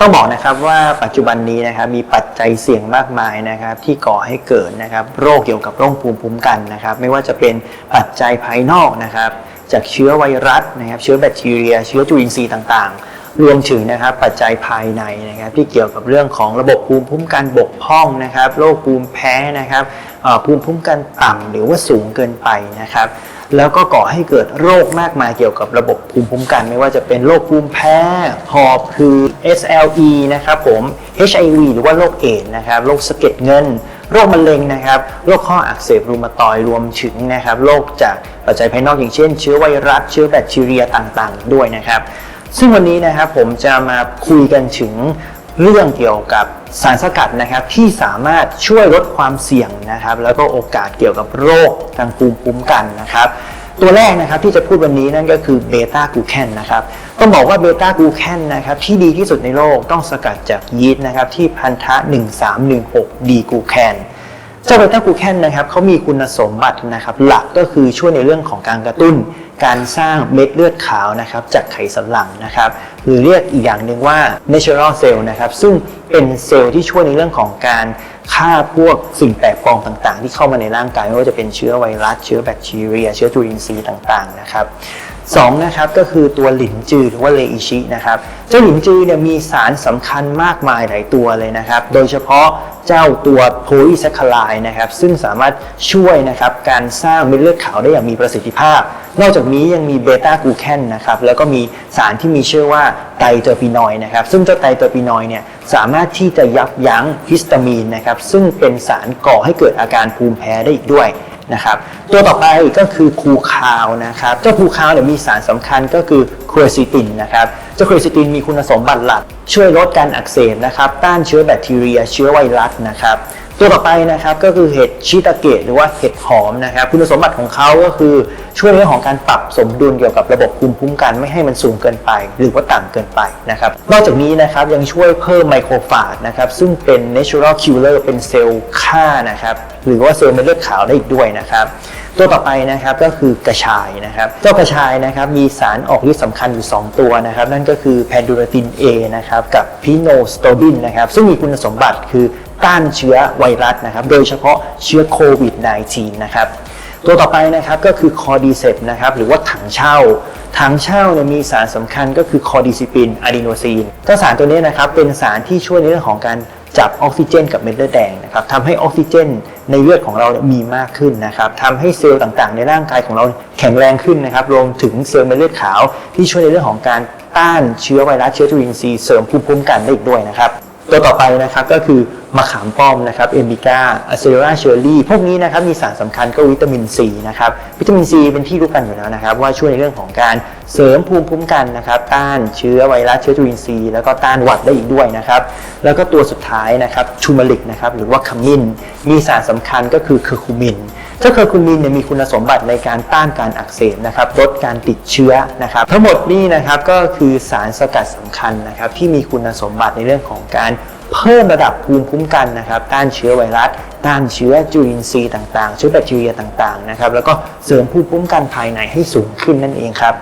ต้องบอกนะครับว่าปัจจุบันนี้นะครับมีปัจจัยเสี่ยงมากมายนะครับที่ก่อให้เกิดนะครับโรคเกี่ยวกับโรคภูมิคุ้มกันนะครับ ไม่ว่าจะเป็นปัจจัยภายนอกนะครับ จากเชื้อไวรัสนะครับเชื้อแบคทีเรีย เชื้อจุลินทรีย์ต่างๆ รวมถึงนะครับปัจจัยภายในนะครับที่เกี่ยวกับเรื่องของระบบภูมิคุ้มกันบกพร่องนะครับโรคภูมิแพ้นะครับภูมิคุ้มกันต่ำหรือว่าสูงเกินไปนะครับแล้วก็ก่อให้เกิดโรคมากมายเกี่ยวกับระบบภูมิคุ้มกัน ไม่ว่าจะเป็นโรคภูมิแพ้หอบคือ SLE นะครับผม HIV หรือว่าโรคเอดนะครับโรคสะเก็ดเงิน โรคมะเร็งนะครับโรคข้ออักเสบรูมาตอยรวมถึงนะครับโรคจากปัจจัยภายนอกอย่างเช่น เชื้อไวรัสเชื้อแบคทีเรียต่างๆ ด้วยนะครับ ซึ่งวันนี้นะครับผมจะมาคุยกันถึงเรื่องเกี่ยวกับสารสกัดนะครับที่สามารถช่วยลดความเสี่ยงนะครับ แล้วก็โอกาสเกี่ยวกับโรคทางภูมิคุ้มกันนะครับ ตัวแรกนะครับที่จะพูดวันนี้นั่นก็คือเบต้ากูแคนนะครับต้องบอกว่าเบต้ากูแคนนะครับที่ดีที่สุดในโลกต้องสกัดจากยีสต์นะครับที่พันธะ 1316 ดีกูแคน เจ้าเบต้ากูแคนนะครับเขามีคุณสมบัตินะครับ หลักก็คือช่วยในเรื่องของการกระตุ้น การสร้างเม็ดเลือดขาวนะครับ จากไขสันหลังนะครับ หรือเรียกอีกอย่างหนึ่งว่า natural cell นะครับ ซึ่งเป็นเซลล์ที่ช่วยในเรื่องของการฆ่าพวกสิ่งแปลกปลอมต่าง ๆ ที่เข้ามาในร่างกายไม่ว่าจะเป็นเชื้อไวรัส เชื้อแบคทีเรีย เชื้อจุลินทรีย์ต่าง ๆ นะครับ สองนะครับก็คือตัวหลินจือหรือว่าเลอิชินะครับเจ้าหลินจือเนี่ยมีสารสำคัญมากมายหลายตัวเลยนะครับ โดยเฉพาะเจ้าตัวโพลีแซคคลายนะครับซึ่งสามารถช่วยนะครับการสร้างเม็ดเลือดขาวได้อย่างมีประสิทธิภาพ นอกจากนี้ยังมีเบต้ากูแคนนะครับแล้วก็มีสารที่มีชื่อว่าไตรเตอร์ปีนอยนะครับซึ่งเจ้าไตรเตอร์ปีนอยเนี่ยสามารถที่จะยับยั้งฮิสตามีนนะครับซึ่งเป็นสารก่อให้เกิดอาการภูมิแพ้ได้อีกด้วย นะครับตัวต่อไปก็คือคูคาวนะครับเจ้าคูคาวเนี่ยมีสารสำคัญก็คือครซิตินนะครับเจ้าครซิตินมีคุณสมบัติหลัก ช่วยลดการอักเสบนะครับต้านเชื้อแบคทีเรีย เชื้อไวรัสนะครับ ตัวต่อไปนะครับก็คือเห็ดชิตาเกะหรือว่าเห็ดหอมนะครับคุณสมบัติของเขาก็คือช่วยในเรื่องของการปรับสมดุลเกี่ยวกับระบบภูมิคุ้มกันไม่ให้มันสูงเกินไป หรือว่าต่ำเกินไปนะครับนอกจากนี้นะครับยังช่วยเพิ่มไมโครฟาจนะครับซึ่งเป็น natural killer เป็นเซลล์ฆ่านะครับหรือว่าเซลล์เม็ดเลือดขาวได้อีกด้วยนะครับตัวต่อไปนะครับก็คือกระชายนะครับเจ้ากระชายนะครับมีสารออกฤทธิ์สำคัญอยู่ 2 ตัวนะครับนั่นก็คือแพนดูราติน A นะครับกับพิโนสโตบินนะครับซึ่งมีคุณสมบัติคือ ต้านเชื้อไวรัสนะครับ โดยเฉพาะเชื้อโควิด -19 นะครับ ตัวต่อไปนะครับก็คือคอดีเซปนะครับหรือว่าถังเช่า ถังเช่าเนี่ยมีสารสำคัญก็คือคอดิซิปินอะดีโนซีนเจ้าสารตัวนี้นะครับเป็นสารที่ช่วยในเรื่องของการจับออกซิเจนกับเม็ดเลือดแดงนะครับทำให้ออกซิเจนในเลือดของเราเมีมากขึ้นนะครับทำให้เซลล์ต่างๆ ในร่างกายของเราแข็งแรงขึ้นนะครับ รวมถึงเซลล์เม็ดเลือดขาว ที่ช่วยในเรื่องของการต้านเชื้อไวรัสเชื้อจุลินทรีย์เสริมภูมิคุ้มกันได้อีกด้วยนะครับ ตัวต่อไปนะครับก็คือมะขามป้อมนะครับเอมบิก้าอะเซโรราเชอร์รี่พวกนี้นะครับมีสารสำคัญก็วิตามินซีนะครับวิตามินซีเป็นที่รู้กันอยู่แล้วนะครับ ว่าช่วยในเรื่องของการเสริมภูมิคุ้มกันนะครับต้านเชื้อไวรัสเชื้อจุลินทรีย์แล้วก็ต้านหวัดได้อีกด้วยนะครับ แล้วก็ตัวสุดท้ายนะครับชูมาลิกนะครับหรือว่าขมิ้น มีสารสำคัญก็คือเคอร์คูมินเจ้าเคอร์คูมินเนี่ยมีคุณสมบัติในการต้านการอักเสบนะครับลดการติดเชื้อนะครับ ทั้งหมดนี่นะครับก็คือสารสกัดสำคัญนะครับที่มีคุณสมบัติในเรื่องของการ เพิ่มระดับภูมิคุ้มกันนะครับต้านเชื้อไวรัสต้านเชื้อจุลินทรีย์ต่างๆเชื้อแบคทีเรียต่างๆนะครับแล้วก็เสริมภูมิคุ้มกันภายในให้สูงขึ้นนั่นเองครับ